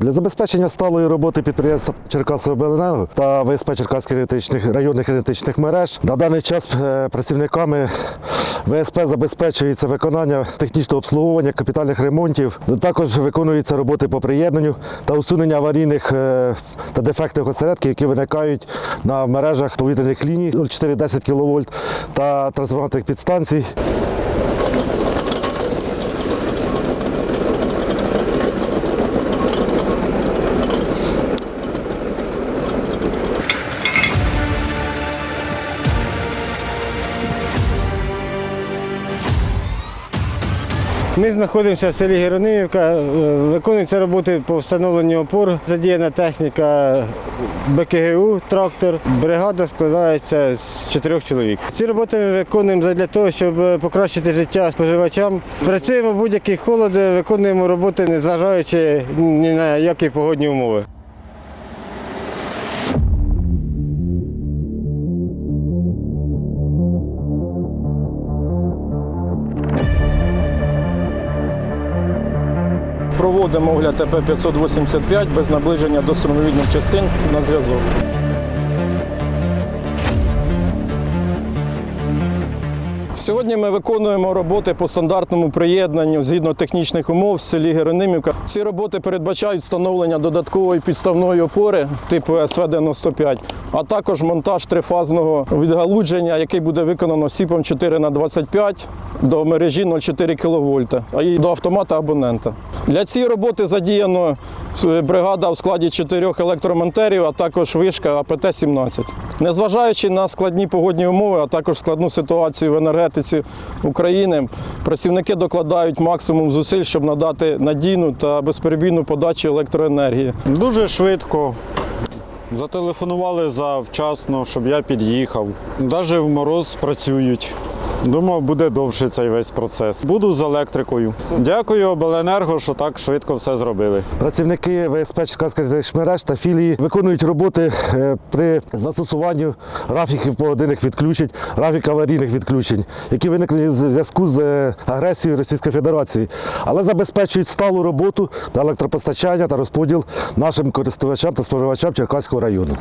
Для забезпечення сталої роботи підприємства Черкасовобленерго та ВСП Черкаських енергетичних районних енергетичних мереж на даний час е, працівниками ВСП забезпечується виконання технічного обслуговування, капітальних ремонтів. Також виконуються роботи по приєднанню та усунення аварійних е, та дефектних осередків, які виникають на мережах повітряних ліній 0,4-10 кВт та трансформаторних підстанцій. Ми знаходимося в селі Геронимівка, е, виконуються роботи по встановленню опор. Задіяна техніка БКГУ, трактор. Бригада складається з чотирьох чоловік. Ці роботи ми виконуємо для того, щоб покращити життя споживачам. Працюємо в будь-який холод, виконуємо роботи, незважаючи ні на які погодні умови. Проводимо огляд ТП-585 без наближення до струмовідних частин на зв'язок. Сьогодні ми виконуємо роботи по стандартному приєднанню згідно технічних умов в селі Геронимівка. Ці роботи передбачають встановлення додаткової підставної опори типу СВ-95, а також монтаж трифазного відгалудження, який буде виконано сіпом 4 х 25 до мережі 0,4 кВт, а і до автомата абонента. Для цієї роботи задіяно е, бригада в складі чотирьох електромонтерів, а також вишка АПТ-17. Незважаючи на складні погодні умови, а також складну ситуацію в енергетиці України, працівники докладають максимум зусиль, щоб надати надійну та безперебійну подачу електроенергії. Дуже швидко. Зателефонували завчасно, щоб я під'їхав. Навіть в мороз працюють. Думав, буде довше цей весь процес. Буду з електрикою. Дякую обленерго, що так швидко все зробили. Працівники ВСП Черкаських мереж та філії виконують роботи е, при застосуванні графіків погодинних відключень, графік аварійних відключень, які виникли в зв'язку з е, агресією Російської Федерації, але забезпечують сталу роботу та електропостачання та розподіл нашим користувачам та споживачам Черкаського району.